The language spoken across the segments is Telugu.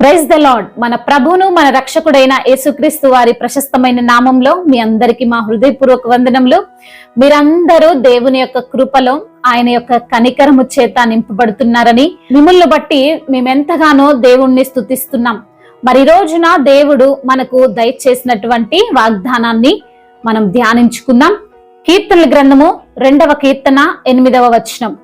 ప్రైజ్ ద లాడ్ మన ప్రభును మన రక్షకుడైన యేసుక్రీస్తు వారి ప్రశస్తమైన నామంలో మీ అందరికీ మా హృదయపూర్వక వందనములు. మీరందరూ దేవుని యొక్క కృపలో ఆయన యొక్క కనికరము చేత నింపబడుతున్నారని మిమ్మల్ని బట్టి మేమెంతగానో దేవుణ్ణి స్థుతిస్తున్నాం మరి రోజున దేవుడు మనకు దయచేసినటువంటి వాగ్దానాన్ని మనం ధ్యానించుకుందాం. కీర్తనల గ్రంథము రెండవ కీర్తన ఎనిమిదవ వచనం.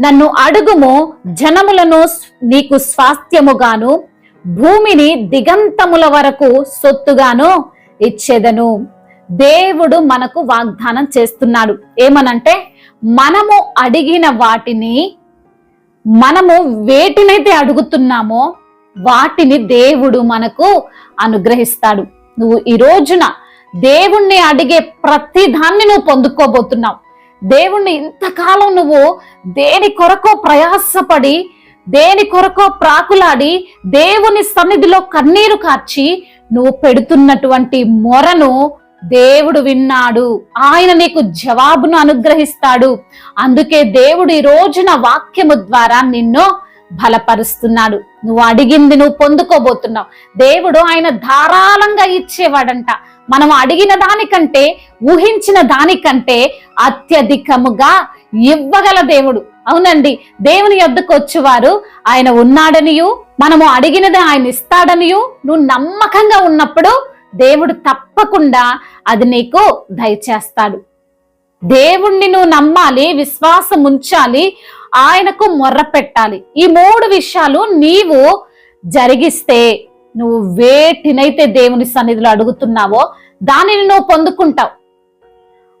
నన్ను అడుగుము జనములను నీకు స్వాస్థ్యముగాను భూమిని దిగంతముల వరకు సొత్తుగాను ఇచ్చేదను. దేవుడు మనకు వాగ్దానం చేస్తున్నాడు. ఏమనంటే మనము అడిగిన వాటిని మనము వేటినైతే అడుగుతున్నామో వాటిని దేవుడు మనకు అనుగ్రహిస్తాడు. నువ్వు ఈ రోజున దేవుణ్ణి అడిగే ప్రతి దాన్ని నువ్వు పొందుకోబోతున్నావు. దేవుణ్ణి ఇంతకాలం నువ్వు దేని కొరకో ప్రయాసపడి దేని కొరకో ప్రాకులాడి దేవుని సన్నిధిలో కన్నీరు కార్చి నువ్వు పెడుతున్నటువంటి మొరను దేవుడు విన్నాడు. ఆయన నీకు జవాబును అనుగ్రహిస్తాడు. అందుకే దేవుడు ఈ రోజున వాక్యము ద్వారా నిన్ను బలపరుస్తున్నాడు. నువ్వు అడిగింది నువ్వు పొందుకోబోతున్నావు. దేవుడు ఆయన ధారాళంగా ఇచ్చేవాడంట. మనం అడిగిన దానికంటే ఊహించిన దానికంటే అత్యధికముగా ఇవ్వగల దేవుడు. అవునండి దేవుని యొద్దకు వచ్చేవారు ఆయన ఉన్నాడనియు మనము అడిగినది ఆయన ఇస్తాడనియు నువ్వు నమ్మకంగా ఉన్నప్పుడు దేవుడు తప్పకుండా అది నీకు దయచేస్తాడు. దేవుణ్ణి నువ్వు నమ్మాలి విశ్వాసం ఉంచాలి ఆయనకు మొర్ర పెట్టాలి. ఈ మూడు విషయాలు నీవు జరిగిస్తే నువ్వు వేటినైతే దేవుని సన్నిధిలో అడుగుతున్నావో దానిని నువ్వు పొందుకుంటావు.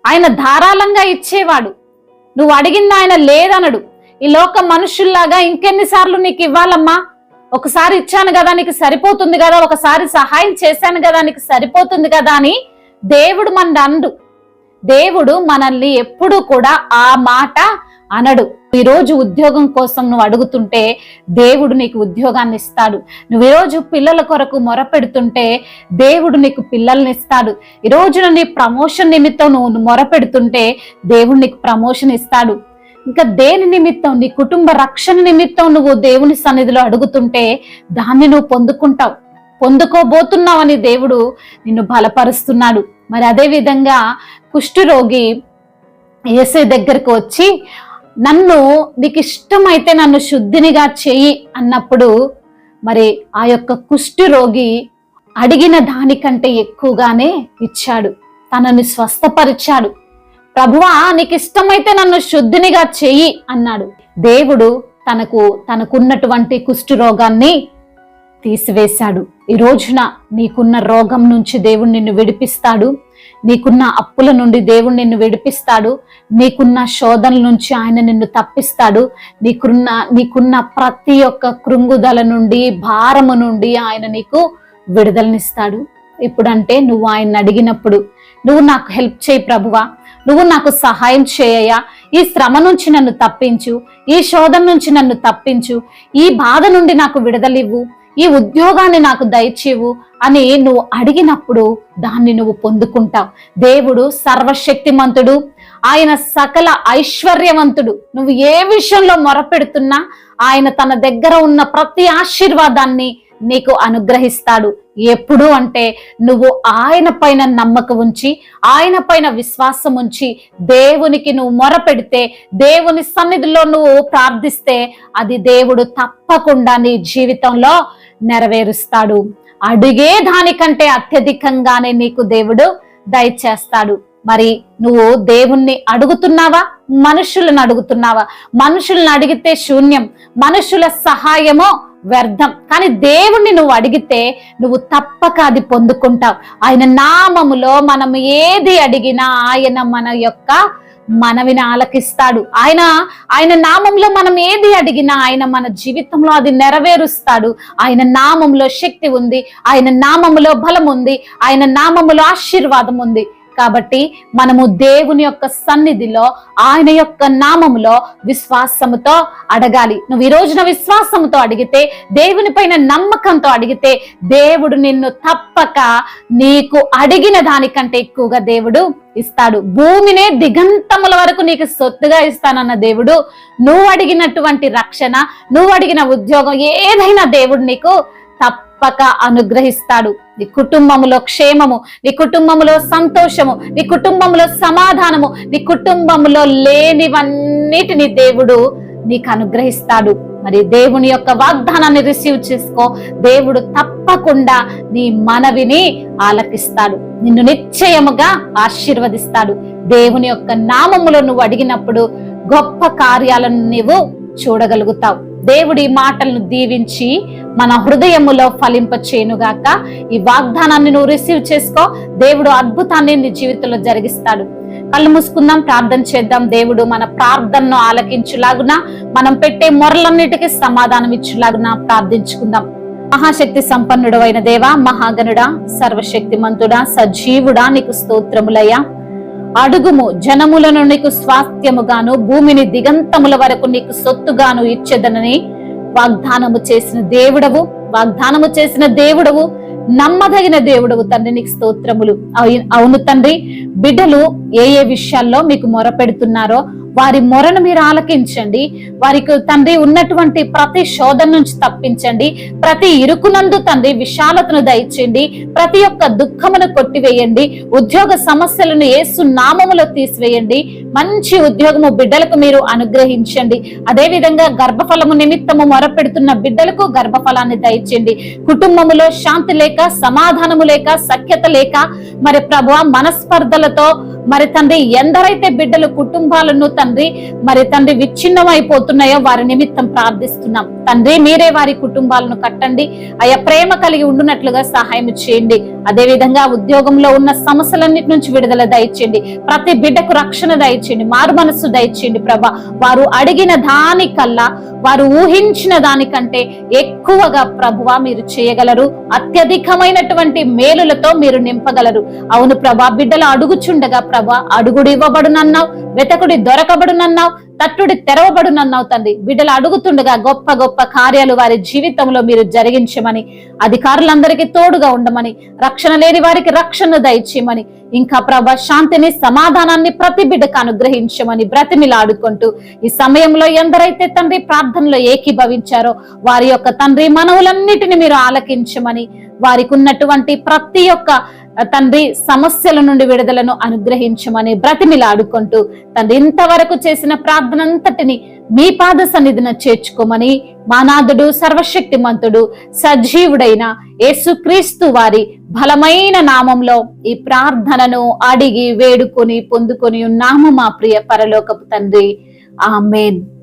ఆయన ధారాళంగా ఇచ్చేవాడు. నువ్వు అడిగింది ఆయన లేదనడు. ఈ లోక మనుషుల్లాగా ఇంకెన్నిసార్లు నీకు ఇవ్వాలమ్మా? ఒకసారి ఇచ్చాను కదా నీకు సరిపోతుంది కదా ఒకసారి సహాయం చేశాను కదా నీకు సరిపోతుంది కదా అని దేవుడు మన అండు దేవుడు మనల్ని ఎప్పుడు కూడా ఆ మాట అనడు. ఈరోజు ఉద్యోగం కోసం నువ్వు అడుగుతుంటే దేవుడు నీకు ఉద్యోగాన్ని ఇస్తాడు. నువ్వు ఈరోజు పిల్లల కొరకు మొరపెడుతుంటే దేవుడు నీకు పిల్లల్ని ఇస్తాడు. ఈ రోజున నీ ప్రమోషన్ నిమిత్తం నువ్వు మొరపెడుతుంటే దేవుడు నీకు ప్రమోషన్ ఇస్తాడు. ఇంకా దేని నిమిత్తం? నీ కుటుంబ రక్షణ నిమిత్తం నువ్వు దేవుని సన్నిధిలో అడుగుతుంటే దాన్ని నువ్వు పొందుకుంటావు. పొందుకోబోతున్నావని దేవుడు నిన్ను బలపరుస్తున్నాడు. మరి అదే విధంగా కుష్ఠరోగి ఏసే దగ్గరకు వచ్చి నన్ను నీకు ఇష్టమైతే నన్ను శుద్ధినిగా చెయ్యి అన్నప్పుడు మరి ఆ యొక్క కుష్ఠరోగి అడిగిన దానికంటే ఎక్కువగానే ఇచ్చాడు. తనని స్వస్థపరిచాడు. ప్రభువా నీకు ఇష్టమైతే నన్ను శుద్ధినిగా చెయ్యి అన్నాడు. దేవుడు తనకు తనకున్నటువంటి కుష్ఠరోగాన్ని తీసివేశాడు. ఈ రోజున నీకున్న రోగం నుంచి దేవుడు నిన్ను విడిపిస్తాడు. నీకున్న అప్పుల నుండి దేవుడు నిన్ను విడిపిస్తాడు. నీకున్న శోధనల నుంచి ఆయన నిన్ను తప్పిస్తాడు. నీకున్న నీకున్న ప్రతి ఒక్క కృంగుదల నుండి భారము నుండి ఆయన నీకు విడుదలనిస్తాడు. ఇప్పుడంటే నువ్వు ఆయన అడిగినప్పుడు నువ్వు నాకు హెల్ప్ చేయి ప్రభువా. నువ్వు నాకు సహాయం చేయయా ఈ శ్రమ నుంచి నన్ను తప్పించు. ఈ శోధన నుంచి నన్ను తప్పించు. ఈ బాధ నుండి నాకు విడుదలివ్వు. ఈ ఉద్యోగాన్ని నాకు దయచేవు అని నువ్వు అడిగినప్పుడు దాన్ని నువ్వు పొందుకుంటావు. దేవుడు సర్వశక్తిమంతుడు ఆయన సకల ఐశ్వర్యవంతుడు. నువ్వు ఏ విషయంలో మొరపెడుతున్నా ఆయన తన దగ్గర ఉన్న ప్రతి ఆశీర్వాదాన్ని నీకు అనుగ్రహిస్తాడు. ఎప్పుడు అంటే నువ్వు ఆయన పైన నమ్మకం ఉంచి ఆయన పైన విశ్వాసం ఉంచి దేవునికి నువ్వు మొరపెడితే దేవుని సన్నిధిలో నువ్వు ప్రార్థిస్తే అది దేవుడు తప్పకుండా నీ జీవితంలో నెరవేరుస్తాడు. అడిగే దానికంటే అత్యధికంగానే నీకు దేవుడు దయచేస్తాడు. మరి నువ్వు దేవుణ్ణి అడుగుతున్నావా? మనుషులను అడుగుతున్నావా? మనుషులను అడిగితే శూన్యం మనుషుల సహాయమో వ్యర్థం. కానీ దేవుణ్ణి నువ్వు అడిగితే నువ్వు తప్పక అది పొందుకుంటావు. ఆయన నామములో మనం ఏది అడిగినా ఆయన మన యొక్క మనవిని ఆలకిస్తాడు. ఆయన ఆయన నామంలో మనం ఏది అడిగినా ఆయన మన జీవితంలో అది నెరవేరుస్తాడు. ఆయన నామంలో శక్తి ఉంది ఆయన నామములో బలం ఉంది ఆయన నామములో ఆశీర్వాదం ఉంది కాబట్టి మనము దేవుని యొక్క సన్నిధిలో ఆయన యొక్క నామములో విశ్వాసముతో అడగాలి. నువ్వు ఈ రోజున విశ్వాసముతో అడిగితే దేవుని పైన నమ్మకంతో అడిగితే దేవుడు నిన్ను తప్పక నీకు అడిగిన దానికంటే ఎక్కువగా దేవుడు ఇస్తాడు. భూమినే దిగంతముల వరకు నీకు సొత్తుగా ఇస్తానన్న దేవుడు నువ్వు అడిగినటువంటి రక్షణ నువ్వు అడిగిన ఉద్యోగం ఏదైనా దేవుడు నీకు తప్పక అనుగ్రహిస్తాడు. నీ కుటుంబములో క్షేమము నీ కుటుంబములో సంతోషము నీ కుటుంబంలో సమాధానము నీ కుటుంబంలో లేనివన్నిటిని దేవుడు నీకు అనుగ్రహిస్తాడు. మరి దేవుని యొక్క వాగ్దానాన్ని రిసీవ్ చేసుకో. దేవుడు తప్పకుండా నీ మనవిని ఆలకిస్తాడు. నిన్ను నిశ్చయముగా ఆశీర్వదిస్తాడు. దేవుని యొక్క నామములో నువ్వు అడిగినప్పుడు గొప్ప కార్యాలను నీవు చూడగలుగుతావు. దేవుడి మాటలను దీవించి మన హృదయములో ఫలింపచేయునుగాక. ఈ వాగ్దానాన్ని నువ్వు రిసీవ్ చేసుకో. దేవుడు అద్భుతాన్ని నీ జీవితంలో జరిగిస్తాడు. కళ్ళు మూసుకుందాం ప్రార్థన చేద్దాం. దేవుడు మన ప్రార్థనను ఆలకించులాగున మనం పెట్టే మొరలన్నిటికీ సమాధానం ఇచ్చులాగున ప్రార్థించుకుందాం. మహాశక్తి సంపన్నుడు అయిన దేవా మహాగనుడా సర్వశక్తిమంతుడా సజీవుడా నీకు స్తోత్రములయ్యా. అడుగుము జనములను నీకు స్వాస్థ్యముగాను భూమిని దిగంతముల వరకు నీకు సొత్తుగాను ఇచ్చేదనని వాగ్దానము చేసిన దేవుడవు వాగ్దానము చేసిన దేవుడవు నమ్మదగిన దేవుడవు తండ్రి. నీకు స్తోత్రములు. అవును తండ్రి బిడ్డలు ఏ ఏ విషయాల్లో మీకు మొర పెడుతున్నారో వారి మొరను మీరు ఆలకించండి. వారికి తండ్రి ఉన్నటువంటి ప్రతి శోధన నుంచి తప్పించండి. ప్రతి ఇరుకునందు తండ్రి విశాలతను దయచండి ప్రతి ఒక్క దుఃఖమును కొట్టివేయండి. ఉద్యోగ సమస్యలను ఏసు నామములో తీసివేయండి. మంచి ఉద్యోగము బిడ్డలకు మీరు అనుగ్రహించండి. అదే విధంగా గర్భఫలము నిమిత్తము మొరపెడుతున్న బిడ్డలకు గర్భఫలాన్ని దయచండి కుటుంబములో శాంతి లేక సమాధానము లేక సఖ్యత లేక మరి ప్రభు మనస్పర్ధలతో మరి తండ్రి ఎందరైతే బిడ్డలు కుటుంబాలను తండ్రి మరి తండ్రి విచ్ఛిన్నం అయిపోతున్నాయో వారి నిమిత్తం ప్రార్థిస్తున్నాం. తండ్రి మీరే వారి కుటుంబాలను కట్టండి. అయ్యా ప్రేమ కలిగి ఉండునట్లుగా సహాయం చేయండి. అదే విధంగా ఉద్యోగంలో ఉన్న సమస్యలన్నిటి నుంచి విడుదల దయచేయండి. ప్రతి బిడ్డకు రక్షణ దయచేయండి. మారు మనస్సు దయచేయండి ప్రభా. వారు అడిగిన దానికల్లా వారు ఊహించిన దానికంటే ఎక్కువగా ప్రభువ మీరు చేయగలరు. అత్యధికమైనటువంటి మేలులతో మీరు నింపగలరు. అవును ప్రభా బిడ్డలు అడుగుచుండగా ప్రభా అడుగుడు ఇవ్వబడునన్నావు వెతకుడి దొరకబడునన్నావు తట్టుడి తెరవబడునన్నవుతుంది బిడ్డలు అడుగుతుండగా గొప్ప గొప్ప కార్యాలు వారి జీవితంలో మీరు జరిగించమని అధికారులందరికీ తోడుగా ఉండమని రక్షణ లేని వారికి రక్షణ దయచేయమని ఇంకా ప్రభ శాంతిని సమాధానాన్ని ప్రతి బిడ్డకు అనుగ్రహించమని బ్రతిమిలాడుకుంటూ ఈ సమయంలో ఎందరైతే తండ్రి ప్రార్థనలో ఏకీభవించారో వారి యొక్క తండ్రి మనవులన్నిటిని మీరు ఆలకించమని వారికి ఉన్నటువంటి ప్రతి ఒక్క తండ్రి సమస్యల నుండి విడుదలను అనుగ్రహించమని బ్రతిమిలాడుకుంటూ తండ్రి ఇంతవరకు చేసిన ప్రార్థనంతటిని మీ పాద సన్నిధిన చేర్చుకోమని మానాథుడు సర్వశక్తిమంతుడు సజీవుడైన యేసుక్రీస్తు వారి బలమైన నామంలో ఈ ప్రార్థనను అడిగి వేడుకొని పొందుకొని ఉన్నాము మా ప్రియ పరలోకపు తండ్రి. ఆమెన్.